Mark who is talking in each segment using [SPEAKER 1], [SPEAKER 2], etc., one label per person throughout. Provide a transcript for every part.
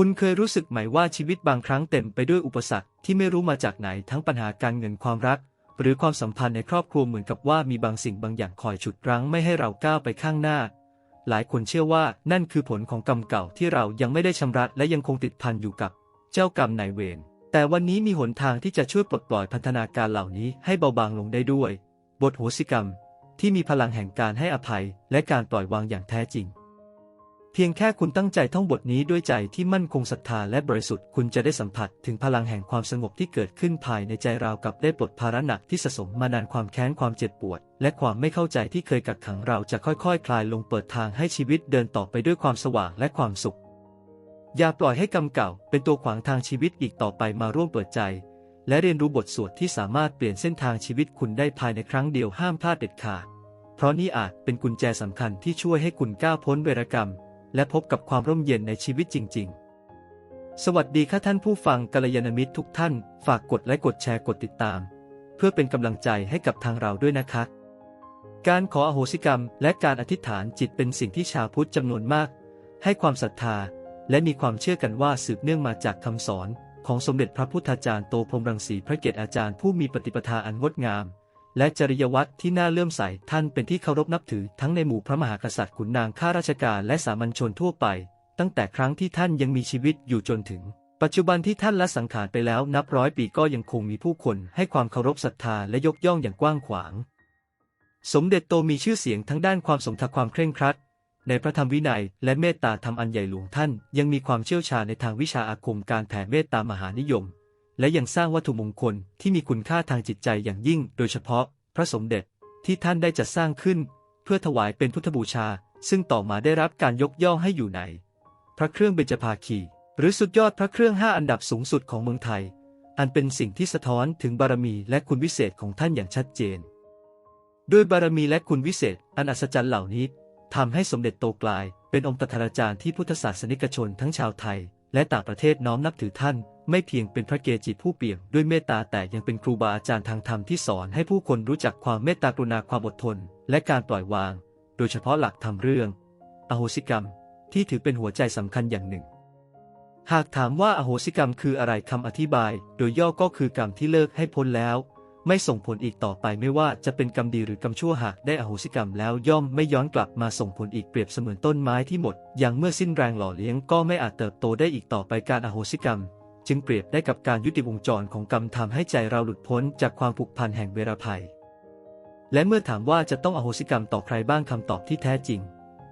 [SPEAKER 1] คุณเคยรู้สึกไหมว่าชีวิตบางครั้งเต็มไปด้วยอุปสรรคที่ไม่รู้มาจากไหนทั้งปัญหาการเงินความรัก หรือความสัมพันธ์ในครอบครัวเหมือนกับว่ามีบางสิ่งบางอย่างคอยฉุดรั้งไม่ให้เราก้าวไปข้างหน้า หลายคนเชื่อว่านั่นคือผลของกรรมเก่าที่เรายังไม่ได้ชำระและยังคงติดพันอยู่กับ เจ้ากรรมนายเวรแต่วันนี้มีหนทางที่จะช่วยปลดปล่อยพันธนาการเหล่านี้ให้เบาบางลงได้ด้วย บทโหสิกรรม ที่มีพลังแห่งการให้อภัย และการปล่อยวางอย่างแท้จริง พียงแค่คุณตั้งใจท่องบทนี้ด้วยใจที่มั่นคงศรัทธาและบริสุทธิ์ คุณจะได้สัมผัสถึงพลังแห่งความสงบที่เกิดขึ้นภายในใจราวกับได้ปลดภาระหนักที่สะสมมานานความแค้นความเจ็บปวด และความไม่เข้าใจที่เคยกักขังเราจะค่อยๆคคลายลงเปิดทางให้ชีวิตเดินต่อไปด้วยความสว่างและความสุข อย่าปล่อยให้กรรมเก่า เป็นตัวขวางทางชีวิตอีกต่อไปมาร่วมเปิดใจ และเรียนรู้บทสวดที่สามารถเปลี่ยนเส้นทางชีวิตคุณได้ภายในครั้งเดียวห้ามพลาดเด็ดขาดเพราะนี่อาจเป็นกุญแจสำคัญที่ช่วยให้คุณก้าวพ้นเวรกรรม และพบกับความร่มเย็นในชีวิตจริง ๆ สวัสดีค่ะท่านผู้ฟังกัลยาณมิตรทุกท่าน ฝากกดไลค์กดแชร์กดติดตาม เพื่อเป็นกำลังใจให้กับทางเราด้วยนะคะ การขออโหสิกรรม และการอธิษฐานจิตเป็นสิ่งที่ชาวพุทธจำนวนมาก ให้ความศรัทธา และมีความเชื่อกันว่าสืบเนื่องมาจากคำสอน ของสมเด็จพระพุทธาจารย์โตพรมรังสีพระเกศอาจารย์ผู้มีปฏิปทาอันงดงาม และจริยวัตรที่น่าเลื่อมใสท่านเป็นที่เคารพนับถือทั้งในหมู่พระมหากษัตริย์ขุนนางข้าราชการและสามัญชนทั่วไป ตั้งแต่ครั้งที่ท่านยังมีชีวิตอยู่จนถึง ปัจจุบันที่ท่านละสังขารไปแล้วนับร้อยปีก็ยังคงมีผู้คนให้ความเคารพศรัทธาและยกย่องอย่างกว้างขวาง สมเด็จโตมีชื่อเสียงทั้งด้านความสมทักความเคร่งครัด ในพระธรรมวินัย และเมตตาธรรมอันใหญ่หลวงท่าน ยังมีความเชี่ยวชาญในทางวิชาอาคมการแผ่เมตตามหานิยม และยังสร้างวัตถุมงคลที่มีคุณค่าทางจิตใจอย่างยิ่ง โดยเฉพาะ พระสมเด็จที่ท่านได้จัดสร้างขึ้น เพื่อถวายเป็นพุทธบูชา ซึ่งต่อมาได้รับการยกย่องให้อยู่ใน พระเครื่องเบญจภาคี หรือสุดยอดพระเครื่องห้าอันดับสูงสุดของเมืองไทย อันเป็นสิ่งที่สะท้อนถึงบารมีและคุณวิเศษของท่านอย่างชัดเจน ด้วยบารมีและคุณวิเศษ อันอัศจรรย์เหล่านี้ทำให้สมเด็จโตกลาย เป็นองค์ตถาจารย์ที่พุทธศาสนิกชนทั้งชาวไทย และต่างประเทศน้อมนับถือท่าน ไม่เพียงเป็นพระเกจิผู้เปี่ยมด้วยเมตตาแต่ยังเป็นครูบาอาจารย์ทางธรรมที่สอนให้ผู้คนรู้จักความเมตตากรุณาความอดทน และการปล่อยวาง โดยเฉพาะหลักธรรมเรื่อง อโหสิกรรม ที่ถือเป็นหัวใจสำคัญอย่างหนึ่ง หากถามว่าอโหสิกรรมคืออะไรคำอธิบาย โดยย่อก็คือกรรมที่เลิกให้พ้นแล้ว ไม่ส่งผลอีกต่อไปไม่ว่าจะเป็นกรรมดีหรือกรรมชั่วหากได้อโหสิกรรมแล้วย่อมไม่ย้อนกลับมาส่งผลอีกเปรียบเสมือนต้นไม้ที่หมด อย่างเมื่อสิ้นแรงหล่อเลี้ยงก็ไม่อาจเติบโตได้อีกต่อไปการอโหสิกรรม จึงเปรียบได้กับการยุติวงจรของกรรมทำให้ใจเราหลุดพ้นจากความผูกพันแห่งเวรภัย และเมื่อถามว่าจะต้องอโหสิกรรมต่อใครบ้างคำตอบที่แท้จริง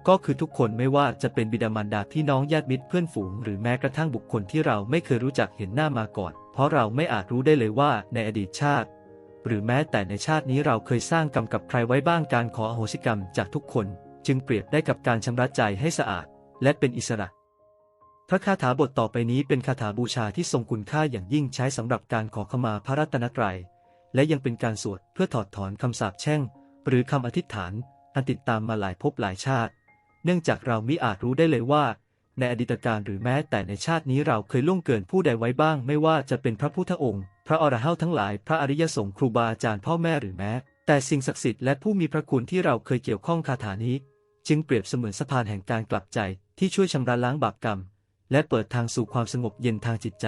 [SPEAKER 1] ก็คือทุกคนไม่ว่าจะเป็นบิดามารดาพี่น้องญาติมิตรเพื่อนฝูง หรือแม้กระทั่งบุคคลที่เราไม่เคยรู้จักเห็นหน้ามาก่อน เพราะเราไม่อาจรู้ได้เลยว่าในอดีตชาติ หรือแม้แต่ในชาตินี้เราเคยสร้างกรรมกับใครไว้บ้างการขออโหสิกรรมจากทุกคน จึงเปรียบได้กับการชำระใจให้สะอาด และเป็นอิสระ พระคาถาบทต่อไปนี้เป็นคาถาบูชาที่ทรงคุณค่าอย่างยิ่งใช้สำหรับการขอขมาพระรัตนตรัย และยังเป็นการสวดเพื่อถอดถอนคำสาปแช่ง หรือคำอธิษฐานอันติดตามมาหลายภพหลายชาติ เนื่องจากเรามิอาจรู้ได้เลยว่า ในอดีตการหรือแม้แต่ในชาตินี้เราเคยล่วงเกินผู้ใดไว้บ้าง ไม่ว่าจะเป็นพระพุทธองค์ พระอรหันต์ทั้งหลาย พระอริยสงฆ์ครูบาอาจารย์พ่อแม่หรือแม้ แต่สิ่งศักดิ์สิทธิ์และผู้มีพระคุณที่เราเคยเกี่ยวข้องคาถานี้ จึงเปรียบเสมือนสะพานแห่งการกลับใจที่ช่วยชำระล้างบาปกรรม และเปิดทางสู่ความสงบเย็นทางจิตใจ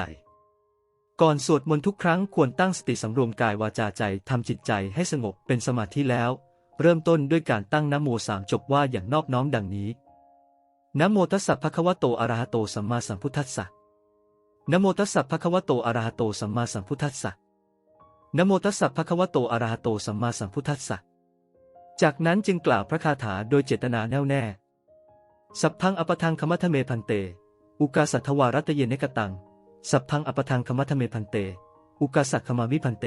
[SPEAKER 1] ก่อนสวดมนต์ทุกครั้งควรตั้งสติสำรวมกายวาจาใจทำจิตใจให้สงบเป็นสมาธิแล้ว เริ่มต้นด้วยการตั้งนโมสามจบว่าอย่างนอบน้อมดังนี้นโมตัสสะภะคะวะโตอะระหะโตสัมมาสัมพุทธัสสะนโมตัสสะภะคะวะโตอะระหะโตสัมมาสัมพุทธัสสะนโมตัสสะภะคะวะโตอะระหะโตสัมมาสัมพุทธัสสะ จากนั้นจึงกล่าวพระคาถาโดยเจตนาแน่วแน่ สัพพังอปทังคมัทเมพันเต อุกาสัทธวารัตเยเนกตัง สัพพังอปทังคมัทเมพันเต อุกาสักขมาวิพันเต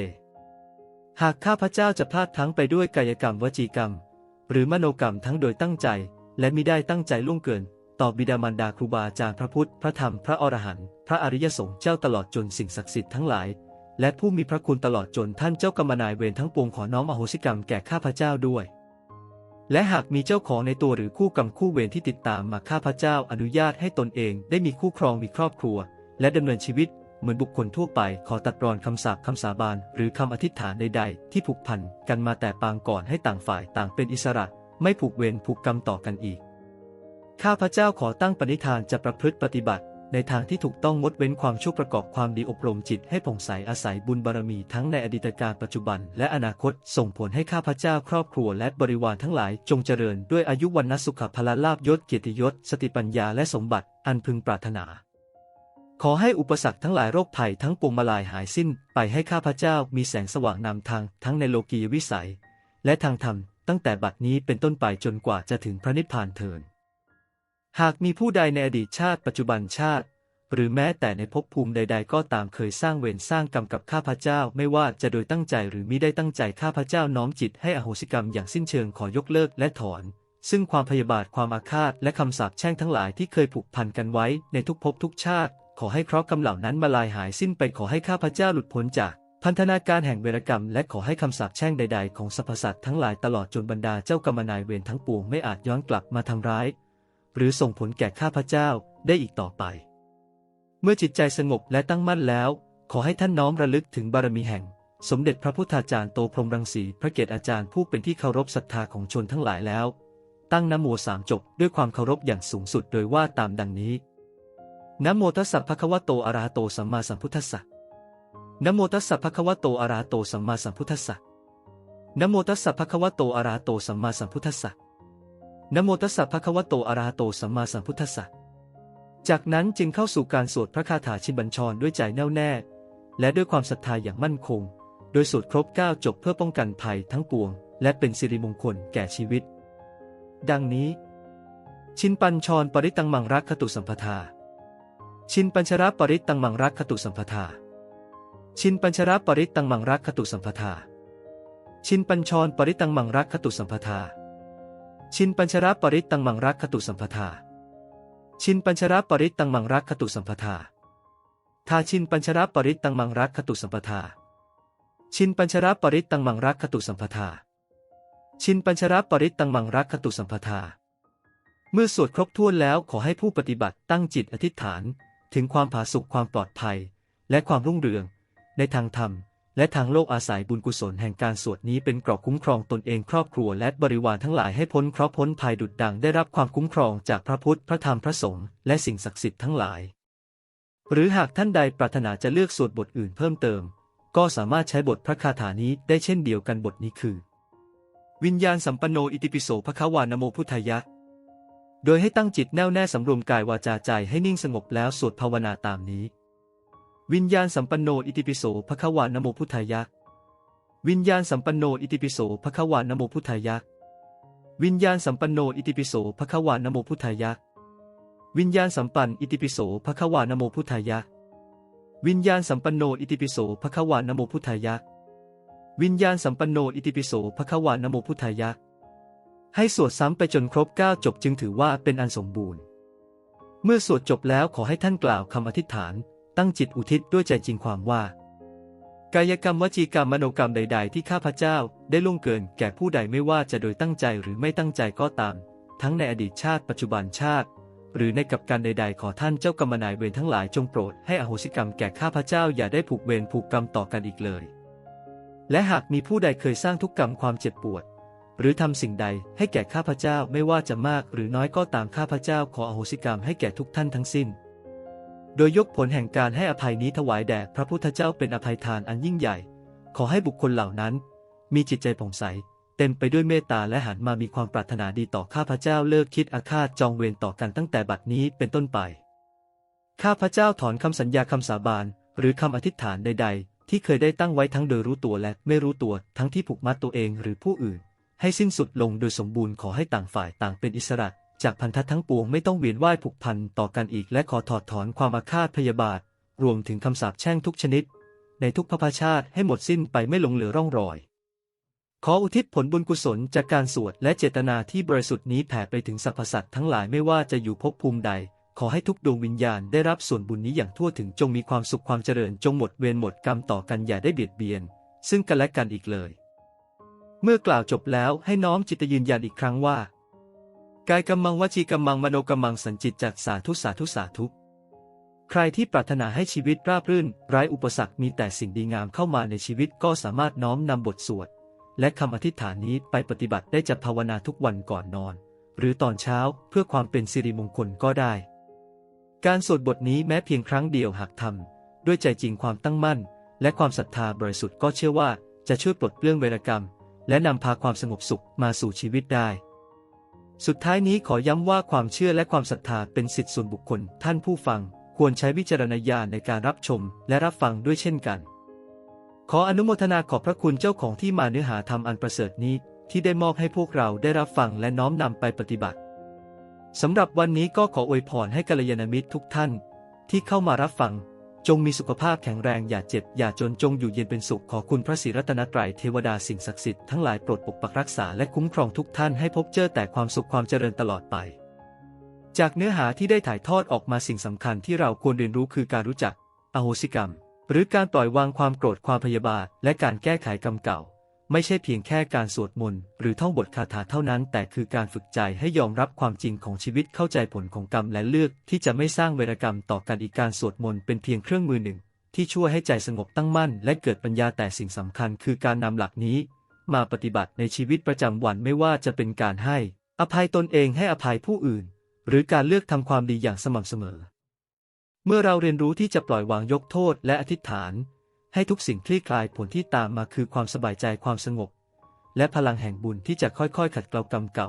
[SPEAKER 1] หากข้าพเจ้าจะพลาดทั้งไปด้วยกายกรรมวจีกรรม หรือมโนกรรมทั้งโดยตั้งใจ และมิได้ตั้งใจล่วงเกิน ต่อบิดามารดาครูบาอาจารย์พระพุทธ พระธรรม พระอรหันต์ พระอริยสงฆ์เจ้าตลอดจนสิ่งศักดิ์สิทธิ์ทั้งหลาย และผู้มีพระคุณตลอดจนท่านเจ้ากรรมนายเวรทั้งปวงขอน้อมอโหสิกรรมแก่ข้าพเจ้าด้วย และหากมีเจ้าของในตัวหรือคู่กรรมคู่เวรที่ติดตามมาข้าพเจ้าอนุญาตให้ตนเองได้มีคู่ครองมีครอบครัว และดำเนินชีวิตเหมือนบุคคลทั่วไป ขอตัดรอนคำสาปคำสาบาน หรือคำอธิษฐานใดๆ ที่ผูกพันกันมาแต่ปางก่อนให้ต่างฝ่ายต่างเป็นอิสระ ไม่ผูกเวรผูกกรรมต่อกันอีก ข้าพเจ้าขอตั้งปณิธานจะประพฤติปฏิบัติ ในทางที่ถูกต้องงดเว้นความชั่วประกอบความดีอบรมจิตให้ผ่องใสอาศัยบุญบารมีทั้งในอดีตการปัจจุบัน และอนาคตส่งผลให้ข้าพเจ้าครอบครัวและบริวารทั้งหลายจงเจริญด้วยอายุวันนสุขภละลาภยศเกียรติยศ สติปัญญาและสมบัติ อันพึงปรารถนา ขอให้อุปสรรคทั้งหลายโรคภัยทั้งปวงมาลายหายสิ้น ไปให้ข้าพเจ้ามีแสงสว่างนำทางทั้งในโลกียวิสัย และทางธรรมตั้งแต่บัดนี้เป็นต้นไปจนกว่าจะถึงพระนิพพานเทิน หากมีผู้ใดในอดีตชาติปัจจุบันชาติ หรือแม้แต่ในภพภูมิใด ๆ ก็ตามเคยสร้างเวรสร้างกรรมกับข้าพเจ้า ไม่ว่าจะโดยตั้งใจหรือมิได้ตั้งใจข้าพเจ้าน้อมจิตให้อโหสิกรรมอย่างสิ้นเชิงขอยกเลิกและถอน ซึ่งความพยาบาทความอาฆาตและคำสาปแช่งทั้งหลายที่เคยผูกพันกันไว้ในทุกภพทุกชาติ ขอให้เคราะห์กรรมเหล่านั้นมาลายหายสิ้นไปขอให้ข้าพเจ้าหลุดพ้นจากพันธนาการแห่งเวรกรรมและขอให้คำสาปแช่งใด ๆ ของสรรพสัตว์ทั้งหลายตลอดจนบรรดาเจ้ากรรมนายเวรทั้งปวงไม่อาจย้อนกลับมาทำร้าย หรือส่งผลแก่ข้าพเจ้าได้อีกต่อไป เมื่อจิตใจสงบและตั้งมั่นแล้ว ขอให้ท่านน้อมระลึกถึงบารมีแห่ง สมเด็จพระพุทธาจารย์โตพรหมรังสีพระเกศอาจารย์ผู้เป็นที่เคารพศรัทธาของชนทั้งหลายแล้ว ตั้งนโมสามจบด้วยความเคารพอย่างสูงสุดโดยว่าตามดังนี้นโมตัสสะภะคะวะโตอะระหะโตสัมมาสัมพุทธัสสะนโมตัสสะภะคะวะโตอะระหะโตสัมมาสัมพุทธัสสะนโมตัสสะภะคะวะโตอะระหะโตสัมมาสัมพุทธัสสะ นโมตัสสะภะคะวะโตอะระหะโตสัมมาสัมพุทธัสสะ จากนั้นจึงเข้าสู่การสวดพระคาถาชินบัญชรด้วยใจแน่วแน่ และด้วยความศรัทธาอย่างมั่นคง โดยสวดครบ9จบเพื่อป้องกันภัยทั้งปวง และเป็นสิริมงคลแก่ชีวิต ดังนี้ ชินปัญชรปริตังมังรักขตุสัมปทา ชินปัญชระปริตังมังรักขตุสัมปทา ชินปัญชระปริตังมังรักขตุสัมปทา ชินปัญชรปริตังมังรักขตุสัมปทา ชินปัญชรปริตังมังรักขตุสัมปทา ชินปัญชรปริตตังมังรักขตุสัมปทาทาชินปัญชรปริตตังมังรักขตุสัมปทา ชินปัญชรปริตตังมังรักขตุสัมปทา ชินปัญชรปริตตังมังรักขตุสัมปทา เมื่อสวดครบถ้วนแล้วขอให้ผู้ปฏิบัติตั้งจิตอธิษฐาน ถึงความผาสุกความปลอดภัย และความรุ่งเรือง ในทางธรรม และทางโลกอาศัยบุญกุศลแห่งการสวดนี้เป็นเกราะคุ้มครองตนเองครอบครัวและบริวารทั้งหลายให้พ้นเคราะห์พ้นภัยดุดดังได้รับความคุ้มครองจากพระพุทธพระธรรมพระสงฆ์และสิ่งศักดิ์สิทธิ์ทั้งหลาย หรือหากท่านใดปรารถนาจะเลือกสวดบทอื่นเพิ่มเติม ก็สามารถใช้บทพระคาถานี้ได้เช่นเดียวกันบทนี้คือ วิญญาณสัมปันโนอิติปิโสภควานโมพุทธายะ โดยให้ตั้งจิตแน่วแน่สำรวมกายวาจาใจให้นิ่งสงบแล้วสวดภาวนาตามนี้ วิญญาณสัมปันโนอิติปิโสภควานโมพุทธายะวิญญาณสัมปันโนอิติปิโสภควานโมพุทธายะวิญญาณสัมปันโนอิติปิโสภควานโมพุทธายะวิญญาณสัมปันอิติปิโสภควานโมพุทธายะวิญญาณสัมปันโนอิติปิโสภควานโมพุทธายะวิญญาณสัมปันโนอิติปิโสภควานโมพุทธายะให้สวดซ้ำไปจนครบ9จบจึงถือว่าเป็นอันสมบูรณ์ เมื่อสวดจบแล้วขอให้ท่านกล่าวคำอธิษฐาน ตั้งจิตอุทิศด้วยใจจริงความว่า กายกรรมวจีกรรมมโนกรรมใด ๆ ที่ข้าพเจ้าได้ล่วงเกินแก่ผู้ใดไม่ว่าจะโดยตั้งใจหรือไม่ตั้งใจก็ตาม ทั้งในอดีตชาติปัจจุบันชาติ หรือในกับการใด ๆ ขอท่านเจ้ากรรมนายเวรทั้งหลายจงโปรดให้อโหสิกรรมแก่ข้าพเจ้าอย่าได้ผูกเวรผูกกรรมต่อกันอีกเลย และหากมีผู้ใดเคยสร้างทุกกรรมความเจ็บปวดหรือทำสิ่งใดให้แก่ข้าพเจ้าไม่ว่าจะมากหรือน้อยก็ตามข้าพเจ้าขออโหสิกรรมให้แก่ทุกท่านทั้งสิ้น โดยยกผลแห่งการให้อภัยนี้ถวายแด่พระพุทธเจ้าเป็นอภัยทานอันยิ่งใหญ่ ขอให้บุคคลเหล่านั้น มีจิตใจผ่องใส เต็มไปด้วยเมตตาและหันมามีความปรารถนาดีต่อข้าพเจ้าเลิกคิดอาฆาตจองเวรต่อกันตั้งแต่บัดนี้เป็นต้นไป ข้าพเจ้าถอนคำสัญญาคำสาบาน หรือคำอธิษฐานใด ๆ ที่เคยได้ตั้งไว้ทั้งโดยรู้ตัวและไม่รู้ตัวทั้งที่ผูกมัดตัวเองหรือผู้อื่น ให้สิ้นสุดลงโดยสมบูรณ์ขอให้ต่างฝ่ายต่างเป็นอิสระ จากพันธะทั้งปวงไม่ต้องเวียนว่ายผูกพันต่อกันอีก และขอถอดถอนความอาฆาตพยาบาท รวมถึงคำสาปแช่งทุกชนิด ในทุกพระพชาติให้หมดสิ้นไปไม่หลงเหลือร่องรอย ขออุทิศผลบุญกุศลจากการสวดและเจตนาที่บริสุทธิ์นี้แผ่ไปถึงสรรพสัตว์ทั้งหลายไม่ว่าจะอยู่ภพภูมิใด ขอให้ทุกดวงวิญญาณได้รับส่วนบุญนี้อย่างทั่วถึงจงมีความสุขความเจริญจงหมดเวรหมดกรรมต่อกันอย่าได้เบียดเบียน ซึ่งกันและกันอีกเลย เมื่อกล่าวจบแล้วให้น้อมจิตยืนยันอีกครั้งว่า กายกำมังวจีกำมังมโนกำมังสันจิตจากสาธุสาธุสาธุใครที่ปรารถนาให้ชีวิตราบรื่นไร้อุปสรรคมีแต่สิ่งดีงามเข้ามาในชีวิตก็สามารถน้อมนำบทสวด และคำอธิษฐานนี้ไปปฏิบัติได้จะภาวนาทุกวันก่อนนอน หรือตอนเช้าเพื่อความเป็นสิริมงคลก็ได้ การสวดบทนี้แม้เพียงครั้งเดียวหากทำด้วยใจจริงความตั้งมั่น และความศรัทธาบริสุทธิ์ก็เชื่อว่าจะช่วยปลดเปลื้องเวรกรรม และนำพาความสงบสุขมาสู่ชีวิตได้ สุดท้ายนี้ขอย้ำว่าความเชื่อและความศรัทธาเป็นสิทธิส่วนบุคคล ท่านผู้ฟังควรใช้วิจารณญาณในการรับชมและรับฟังด้วยเช่นกัน ขออนุโมทนาขอบพระคุณเจ้าของที่มาเนื้อหาธรรมอันประเสริฐนี้ ที่ได้มอบให้พวกเราได้รับฟังและน้อมนำไปปฏิบัติสำหรับวันนี้ก็ขออวยพรให้กัลยาณมิตรทุกท่าน ที่เข้ามารับฟัง จงมีสุขภาพแข็งแรงอย่าเจ็บ อย่าจนจงอยู่เย็นเป็นสุขขอคุณพระศรีรัตนตรัยเทวดาสิ่งศักดิ์สิทธิ์ทั้งหลายโปรดปกปักรักษาและคุ้มครองทุกท่านให้พบเจอแต่ความสุขความเจริญตลอดไป จากเนื้อหาที่ได้ถ่ายทอดออกมาสิ่งสำคัญที่เราควรเรียนรู้คือการรู้จัก อโหสิกรรม หรือการปล่อยวางความโกรธความพยาบาทและการแก้ไขกรรมเก่า ไม่ใช่เพียงแค่การสวดมนต์หรือท่องบทคาถาเท่านั้น แต่คือการฝึกใจให้ยอมรับความจริงของชีวิตเข้าใจผลของกรรมและเลือกที่จะไม่สร้างเวรกรรมต่อกันอีกการสวดมนต์เป็นเพียงเครื่องมือหนึ่ง ที่ช่วยให้ใจสงบตั้งมั่น และเกิดปัญญาแต่สิ่งสำคัญคือการนำหลักนี้ มาปฏิบัติในชีวิตประจำวันไม่ว่าจะเป็นการให้ อภัยตนเองให้อภัยผู้อื่น หรือการเลือกทำความดีอย่างสม่ำเสมอ เมื่อเราเรียนรู้ที่จะปล่อยวางยกโทษและอธิษฐาน ให้ทุกสิ่งคลี่คลายผลที่ตามมาคือความสบายใจความสงบ และพลังแห่งบุญที่จะค่อยๆ ขัดเกลากรรมเก่า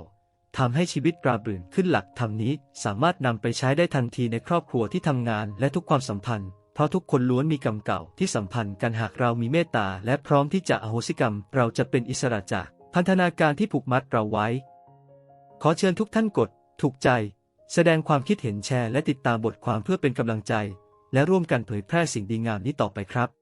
[SPEAKER 1] ทำให้ชีวิตราบรื่นขึ้นหลักธรรมนี้สามารถนำไปใช้ได้ทันทีในครอบครัวที่ทำงานและทุกความสัมพันธ์ เพราะทุกคนล้วนมีกรรมเก่าที่สัมพันธ์กันหากเรามีเมตตาและพร้อมที่จะอโหสิกรรม เราจะเป็นอิสระจากพันธนาการที่ผูกมัดเราไว้ ขอเชิญทุกท่านกด ถูกใจ แสดงความคิดเห็นแชร์และติดตามบทความเพื่อเป็นกำลังใจ และร่วมกันเผยแพร่สิ่งดีงามนี้ต่อไปครับ